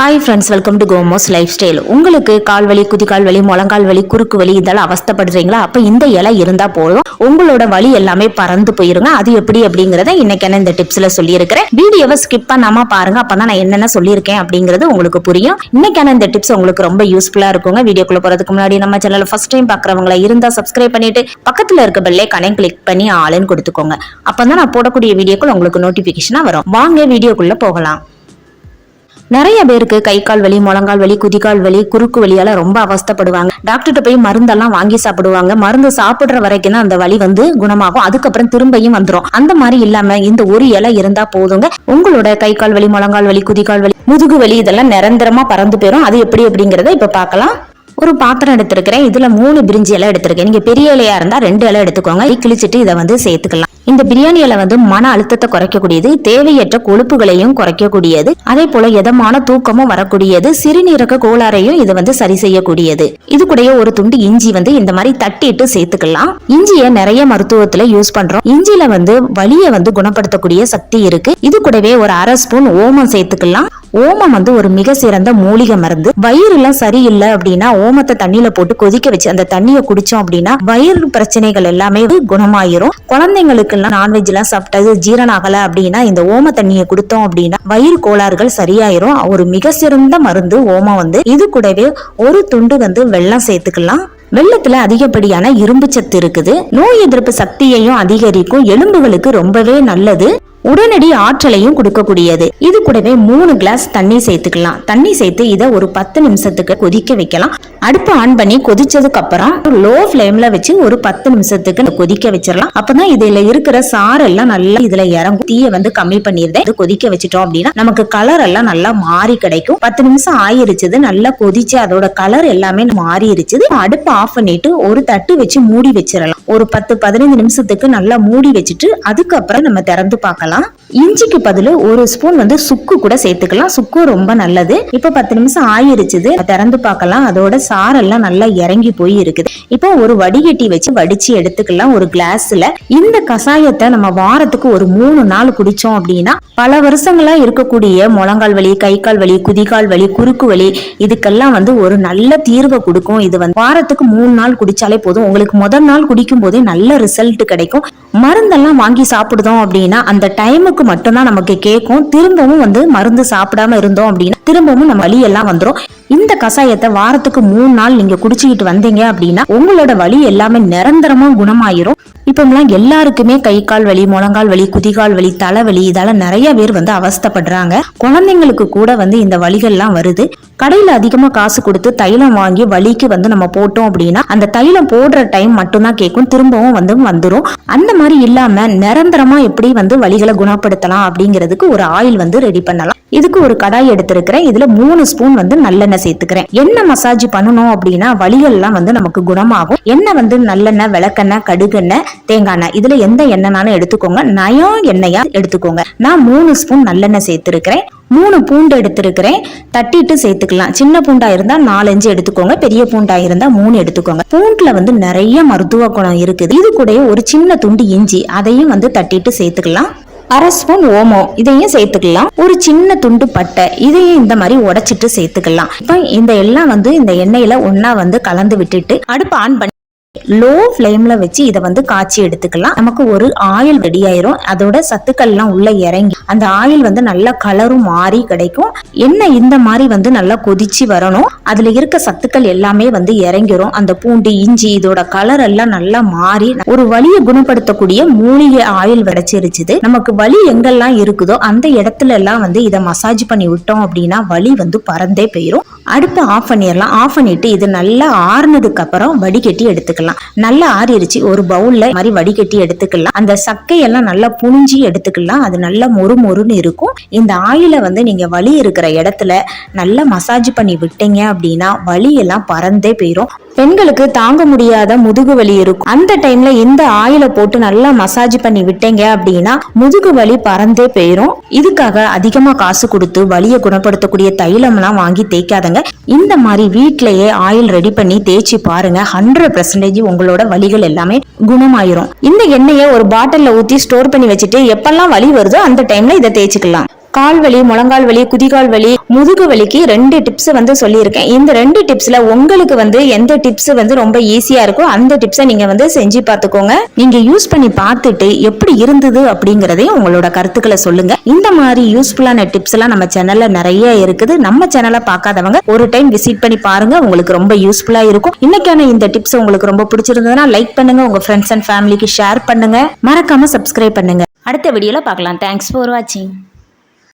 Hi friends welcome to கோமோஸ் life style உங்களுக்கு கால் வலி குதிகால் வலி முழங்கால் வலி குறுக்கு வலி இதெல்லாம் அவஸ்தப்படுறீங்களா? அப்போ இந்த இலை இருந்தால் போதும். உங்களோட வலி எல்லாமே பறந்து போயிருங்க. அது எப்படி அப்படிங்கிறத இன்னைக்கு என்ன இந்த டிப்ஸில் சொல்லியிருக்கிறேன். வீடியோவை ஸ்கிப் பண்ணாமல் பாருங்க. அப்பதான் நான் என்னென்ன சொல்லியிருக்கேன் அப்படிங்கிறது உங்களுக்கு புரியும். இன்னைக்கான இந்த டிப்ஸ் உங்களுக்கு ரொம்ப யூஸ்ஃபுல்லாக இருக்குங்க. வீடியோக்குள்ளே போகிறதுக்கு முன்னாடி நம்ம சேனல் ஃபர்ஸ்ட் டைம் பார்க்குறவங்களா இருந்தால் சப்ஸ்கிரைப் பண்ணிட்டு பக்கத்தில் இருக்க பெல்லே கனெக்ட் கிளிக் பண்ணி ஆளுன்னு கொடுத்துக்கோங்க. அப்போ தான் நான் போடக்கூடிய வீடியோக்கள் உங்களுக்கு நோட்டிஃபிகேஷனாக வரும். வாங்க வீடியோக்குள்ளே போகலாம். நிறைய பேருக்கு கை கால் வலி முழங்கால் வலி குதிகால் வலி குறுக்கு வலியால ரொம்ப அவஸ்தைப்படுவாங்க. டாக்டர்கிட்ட போய் மருந்தெல்லாம் வாங்கி சாப்பிடுவாங்க. மருந்து சாப்பிடுற வரைக்கும் தான் அந்த வலி வந்து குணமாகும். அதுக்கப்புறம் திரும்பியும் வந்துரும். அந்த மாதிரி இல்லாம இந்த ஒரு இலை இருந்தா போதுங்க. உங்களோட கை கால் வலி முழங்கால் வலி குதிகால் வலி முதுகு வலி இதெல்லாம் நிரந்தரமா பறந்து போயிடும் அது எப்படி அப்படிங்கறத இப்ப பார்க்கலாம். ஒரு பாத்திரம் எடுத்திருக்கிறேன். இதுல மூணு பிரிஞ்சி இலை எடுத்திருக்கேன். நீங்க பெரிய இலையா இருந்தா ரெண்டு இலை எடுத்துக்கோங்க. கிழிச்சிட்டு இதை வந்து சேர்த்துக்கலாம். இந்த பிரியாணி இலை வந்து மன அழுத்தத்தை குறைக்கக்கூடியது தேவையற்ற கொழுப்புகளையும் குறைக்கக்கூடியது அதே போல எதமான தூக்கமும் வரக்கூடியது சிறுநீரக கோளாறையும் இது வந்து சரி செய்யக்கூடியது. இது கூடயே ஒரு துண்டு இஞ்சி வந்து இந்த மாதிரி தட்டிட்டு சேர்த்துக்கலாம். இஞ்சியை நிறைய மருத்துவத்துல யூஸ் பண்றோம். இஞ்சியில வந்து வலியை வந்து குணப்படுத்தக்கூடிய சக்தி இருக்கு. இது கூடவே ஒரு அரை ஸ்பூன் ஓமம் சேர்த்துக்கலாம். ஓமம் வந்து ஒரு மிக சிறந்த மூலிகை மருந்து. வயிறு எல்லாம் சரியில்லை அப்படின்னா ஓமத்தை தண்ணியில போட்டு கொதிக்க வச்சு அந்த தண்ணியை குடிச்சோம் அப்படின்னா வயிறு பிரச்சனைகள் எல்லாமே குணமாயிரும். குழந்தைங்களுக்கு எல்லாம் நான்வெஜ் எல்லாம் சாப்பிட்டது ஜீரணம் ஆகல அப்படின்னா இந்த ஓம தண்ணியை கொடுத்தோம் அப்படின்னா வயிறு கோளாறுகள் சரியாயிரும். ஒரு மிக சிறந்த மருந்து ஓமம் வந்து இது கூடவே ஒரு துண்டு வந்து வெள்ளம் சேர்த்துக்கலாம். வெள்ளத்துல அதிகப்படியான இரும்பு சத்து இருக்குது. நோய் எதிர்ப்பு சக்தியையும் அதிகரிக்கும். எலும்புகளுக்கு ரொம்பவே நல்லது. உடனடி ஆற்றலையும் கொடுக்கக்கூடியது. இது கூடவே மூணு கிளாஸ் தண்ணி சேர்த்துக்கலாம். தண்ணி சேர்த்து இதை ஒரு பத்து நிமிஷத்துக்கு கொதிக்க வைக்கலாம். அடுப்பு ஆன் பண்ணி கொதிச்சதுக்கு அப்புறம் லோ ஃப்ளேம்ல வச்சு ஒரு பத்து நிமிஷத்துக்கு கொதிக்க வச்சிடலாம். அப்பதான் இதுல இருக்கிற சாறு எல்லாம் நல்லா இதுல இறங்கும். தீய வந்து கம்மி பண்ணிருந்தேன் இது கொதிக்க வச்சிட்டோம் அப்படின்னா நமக்கு கலர் எல்லாம் நல்லா மாறி கிடைக்கும். பத்து நிமிஷம் ஆயிருச்சுது. நல்லா கொதிச்சு அதோட கலர் எல்லாமே மாறிடுச்சுது அடுப்பு ஆஃப் பண்ணிட்டு ஒரு தட்டு வச்சு மூடி வச்சிடலாம். ஒரு பத்து பதினைந்து நிமிஷத்துக்கு நல்லா மூடி வச்சுட்டு அதுக்கப்புறம் நம்ம திறந்து பார்க்கலாம். இஞ்சிக்கு பதில் ஒரு ஸ்பூன் வந்து சுக்கு கூட சேர்த்துக்கலாம். சுக்கு ரொம்ப நல்லது. இப்போ பத்து நிமிஷம் ஆயிருச்சுது. திறந்து பார்க்கலாம். அதோட சாரெல்லாம் நல்லா இறங்கி போய் இருக்குது. இப்போ ஒரு வடிகட்டி வச்சு வடிச்சு எடுத்துக்கலாம். ஒரு கிளாஸ்ல இந்த கஷாயத்தை நம்ம வாரத்துக்கு ஒரு மூணு நாள் குடிச்சோம் அப்படின்னா பல வருஷங்களா இருக்கக்கூடிய முழங்கால் வலி கை கால் வலி குதிகால் வலி குறுக்கு வலி இதுக்கெல்லாம் வந்து ஒரு நல்ல தீர்வை கொடுக்கும். இது வந்து வாரத்துக்கு மூணு நாள் குடிச்சாலே போதும். உங்களுக்கு முதல் நாள் குடிக்கும் போதே நல்ல ரிசல்ட் கிடைக்கும். மருந்தெல்லாம் வாங்கி சாப்பிடுதோம் அப்படின்னா அந்த டைமுக்கு மட்டும்தான் நமக்கு கேட்கும் திரும்பவும் வந்து மருந்து சாப்பிடாம இருந்தோம் அப்படின்னா திரும்பவும் நம்ம வலி எல்லாம் வந்துடும் இந்த கஷாயத்தை வாரத்துக்கு மூணு நாள் நீங்க குடிச்சுக்கிட்டு வந்தீங்க அப்படின்னா உங்களோட வலி எல்லாமே நிரந்தரமா குணமாயிரும். இப்பெல்லாம் எல்லாருக்குமே கை கால் வலி முழங்கால் வலி குதிகால் வலி தலைவலி இதால நிறைய பேர் வந்து அவஸ்தப்படுறாங்க. குழந்தைங்களுக்கு கூட வந்து இந்த வலிகள்லாம் வருது. கடையில அதிகமா காசு கொடுத்து தைலம் வாங்கி வலிக்கு வந்து நம்ம போட்டோம் அப்படின்னா அந்த தைலம் போடுற டைம் மட்டும்தான் கேட்கும் திரும்பவும் வந்து வந்துடும் அந்த மாதிரி இல்லாம நிரந்தரமா எப்படி வந்து வலிகளை குணப்படுத்தலாம் அப்படிங்கிறதுக்கு ஒரு ஆயில் வந்து ரெடி பண்ணலாம். இதுக்கு ஒரு கடாய் எடுத்திருக்கிறேன். இதுல மூணு ஸ்பூன் வந்து நல்லெண்ணெய் சேர்த்துக்கிறேன். என்ன மசாஜ் பண்ணணும் அப்படின்னா வலிகள்லாம் வந்து நமக்கு குணமாகும். எண்ணெய் வந்து நல்லெண்ணெய் விளக்கெண்ணெய் கடுகெண்ணெய் தேங்காய் எண்ணெய். இதுல எந்த எண்ணெய்னாலும் எடுத்துக்கோங்க. நயம் எண்ணெயா எடுத்துக்கோங்க. நான் மூணு ஸ்பூன் நல்லெண்ணெய் சேர்த்துருக்கிறேன். மூணு பூண்டு எடுத்திருக்கிறேன். தட்டிட்டு சேர்த்துக்கலாம். சின்ன பூண்டா இருந்தா நாலஞ்சு எடுத்துக்கோங்க. பெரிய பூண்டா இருந்தா மூணு எடுத்துக்கோங்க. பூண்டுல வந்து நிறைய மருத்துவ குணம் இருக்குது. இது கூடயே ஒரு சின்ன துண்டு இஞ்சி அதையும் வந்து தட்டிட்டு சேர்த்துக்கலாம். அரை ஸ்பூன் ஓமம். இதையும் சேர்த்துக்கலாம். ஒரு சின்ன துண்டு பட்டை. இதையும் இந்த மாதிரி உடைச்சிட்டு சேர்த்துக்கலாம். இப்போ இந்த எல்லாம் வந்து இந்த எண்ணெயில ஒன்னா வந்து கலந்து விட்டுட்டு அடுப்பு ஆன் பண்ணி லோ ஃப்ளேம்ல வச்சு இதை வந்து காய்ச்சி எடுத்துக்கலாம். நமக்கு ஒரு ஆயில் ரெடி ஆயிரும். அதோட சத்துக்கள்லாம் உள்ள இறங்கி அந்த ஆயில் வந்து நல்லா கலரும் மாறி கிடைக்கும். என்ன இந்த மாதிரி வந்து நல்லா கொதிச்சு வரணும். அதுல இருக்க சத்துக்கள் எல்லாமே வந்து இறங்கிரும். அந்த பூண்டு இஞ்சி இதோட கலர் எல்லாம் நல்லா மாறி ஒரு வலியை குணப்படுத்தக்கூடிய மூலிகை ஆயில் விடைச்சிருச்சுது நமக்கு வலி எங்கெல்லாம் இருக்குதோ அந்த இடத்துல எல்லாம் வந்து இதை மசாஜ் பண்ணி விட்டோம் அப்படின்னா வலி வந்து பறந்தே போயிரும். அடுப்பை ஆஃப் பண்ணிடலாம். ஆஃப் பண்ணிட்டு இது நல்லா ஆறுனதுக்கு அப்புறம் வடிகட்டி எடுத்துக்கலாம். நல்லா ஆறிடுச்சு ஒரு பவுல்ல மாதிரி வடிகட்டி எடுத்துக்கலாம். அந்த சக்கையெல்லாம் நல்லா புழிஞ்சி எடுத்துக்கலாம். அது நல்லா மொறு மொறுன்னு இருக்கும். இந்த ஆயிலை வந்து நீங்க வலி இருக்கிற இடத்துல நல்லா மசாஜ் பண்ணி விட்டீங்க அப்படின்னா வலியெல்லாம் பறந்தே போயிடும் பெண்களுக்கு தாங்க முடியாத முதுகு வலி இருக்கும். அந்த டைம்ல இந்த ஆயிலை போட்டு நல்லா மசாஜ் பண்ணி விட்டீங்க அப்படின்னா முதுகு வலி பறந்தே போயிரும். இதுக்காக அதிகமா காசு கொடுத்து வலியை குணப்படுத்தக்கூடிய தைலம்லாம் வாங்கி தேய்க்காதங்க. இந்த மாதிரி வீட்லயே ஆயில் ரெடி பண்ணி தேய்ச்சி பாருங்க. ஹண்ட்ரட் பர்சன்டேஜ் உங்களோட வலிகள் எல்லாமே குணமாயிரும். இந்த எண்ணெயை ஒரு பாட்டில்ல ஊத்தி ஸ்டோர் பண்ணி வச்சுட்டு எப்பெல்லாம் வலி வருதோ அந்த டைம்ல இதை தேய்ச்சிக்கலாம். கால் வலி முழங்கால் வலி குதிகால் வலி முதுகு வலிக்கு ரெண்டு டிப்ஸ் வந்து சொல்லியிருக்கேன். இந்த ரெண்டு டிப்ஸ்ல உங்களுக்கு வந்து எந்த டிப்ஸ் வந்து ரொம்ப ஈஸியா இருக்கோ அந்த டிப்ஸை நீங்க வந்து செஞ்சு பார்த்துக்கோங்க. நீங்க யூஸ் பண்ணி பார்த்துட்டு எப்படி இருந்தது அப்படிங்கறதையும் உங்களோட கருத்துக்களை சொல்லுங்க. இந்த மாதிரி யூஸ்ஃபுல்லான டிப்ஸ் எல்லாம் நம்ம சேனல்ல நிறைய இருக்குது. நம்ம சேனலை பார்க்காதவங்க ஒரு டைம் விசிட் பண்ணி பாருங்க. உங்களுக்கு ரொம்ப யூஸ்ஃபுல்லா இருக்கும். இன்னைக்கான இந்த டிப்ஸ் உங்களுக்கு ரொம்ப பிடிச்சிருந்ததுன்னா லைக் பண்ணுங்க. உங்க ஃப்ரெண்ட்ஸ் அண்ட் ஃபேமிலிக்கு ஷேர் பண்ணுங்க. மறக்காம சப்ஸ்கிரைப் பண்ணுங்க. அடுத்த வீடியோல பார்க்கலாம். தேங்க்ஸ் ஃபார் வாட்சிங்